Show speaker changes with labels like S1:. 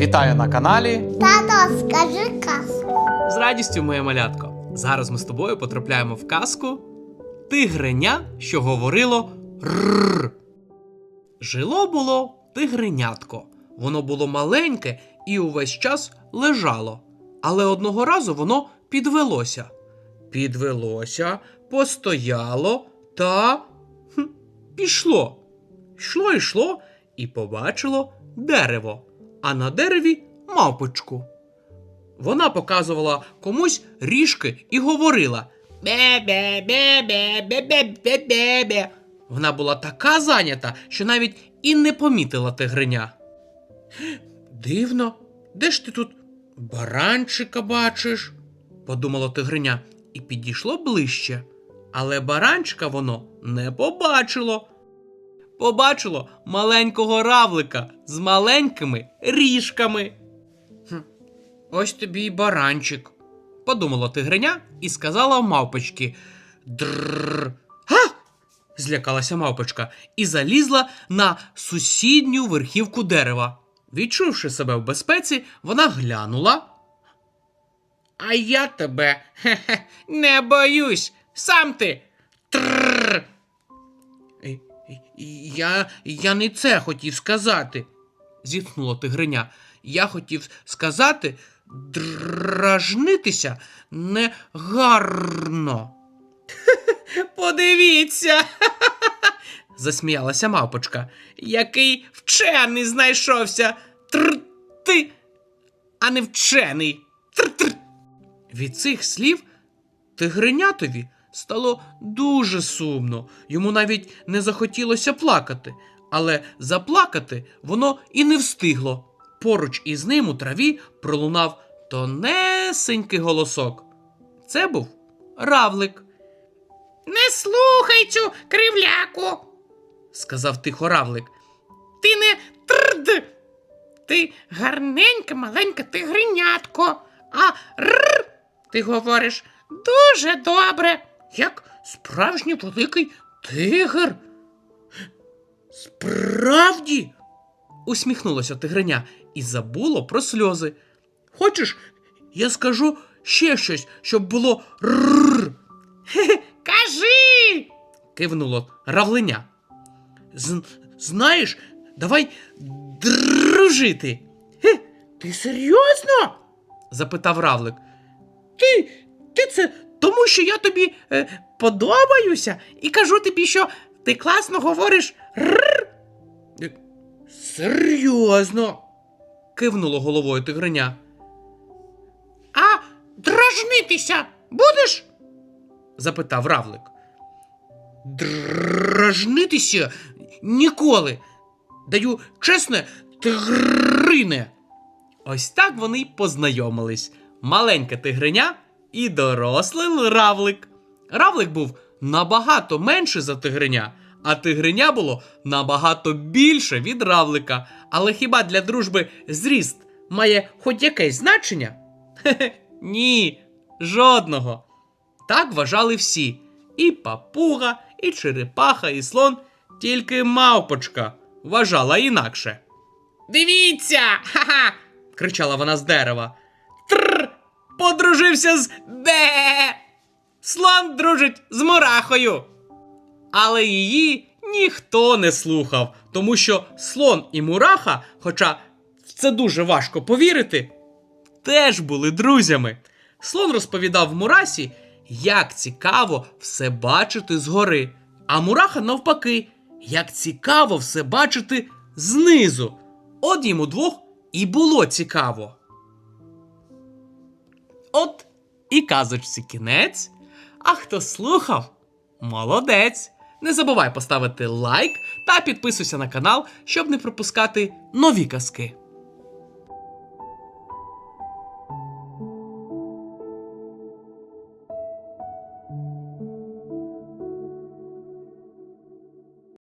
S1: Вітаю на каналі.
S2: Тато, скажи казку.
S3: З радістю, моє малятко. Зараз ми з тобою потрапляємо в казку Тигреня, що говорило рррр. Жило було тигренятко. Воно було маленьке і увесь час лежало. Але одного разу воно підвелося. Підвелося, постояло та хм, пішло. Йшло, йшло і побачило дерево, а на дереві мавпочку. Вона показувала комусь ріжки і говорила бе-бе-бе-бе-бе-бе-бе-бе. Вона була така зайнята, що навіть і не помітила тигреня. Дивно, де ж ти тут баранчика бачиш? подумало тигреня і підійшло ближче. Але баранчика воно не побачило. Побачило маленького равлика з маленькими ріжками. Ось тобі й баранчик, подумала тигреня і сказала мавпочці. Дрррр. Га! злякалася мавпочка і залізла на сусідню верхівку дерева. Відчувши себе в безпеці, вона глянула. А я тебе хе-хе, не боюсь. Сам ти. Я, я не це хотів сказати, зітхнула тигриня. Я хотів сказати, дражнитися не гарно. Подивіться. засміялася мавпочка. Який вчений знайшовся. Тр ти, а не вчений. Тр-тр. Від цих слів тигренятові стало дуже сумно. Йому навіть не захотілося плакати, але заплакати воно і не встигло. Поруч із ним у траві пролунав тонесенький голосок. Це був равлик. Не слухай цю кривляку, сказав тихо равлик. Ти не трд. Ти гарненька маленька тигренятко, а р ти говориш дуже добре, як справжній великий тигр. Справді? усміхнулося тигреня і забуло про сльози. Хочеш, я скажу ще щось, щоб було рррр. Кажи. кивнуло равлиня. Знаєш, давай дружити. Ти серйозно? запитав равлик. Ти, ти це тому, що я тобі е, подобаюся і кажу тобі, що ти класно говориш рр. Е, Серйозно? кивнуло головою тигреня. А дражнитися будеш? запитав равлик. Дражнитися ніколи. Даю чесне тигрине. Ось так вони й познайомились. Маленьке тигриня і дорослий равлик. Равлик був набагато менше за тигриня, а тигриня було набагато більше від равлика. Але хіба для дружби зріст має хоч якесь значення? Хе-хе, ні, жодного. Так вважали всі: і папуга, і черепаха, і слон, тільки мавпочка вважала інакше. Дивіться! Ха-ха! кричала вона з дерева. Тр! Подружився з де. Слон дружить з мурахою. Але її ніхто не слухав, тому що слон і мураха, хоча в це дуже важко повірити, теж були друзями. Слон розповідав Мурасі, як цікаво все бачити згори, а мураха навпаки, як цікаво все бачити знизу. От їм удвох і було цікаво. От і казочці кінець. А хто слухав, молодець! Не забувай поставити лайк та підписуйся на канал, щоб не пропускати нові казки.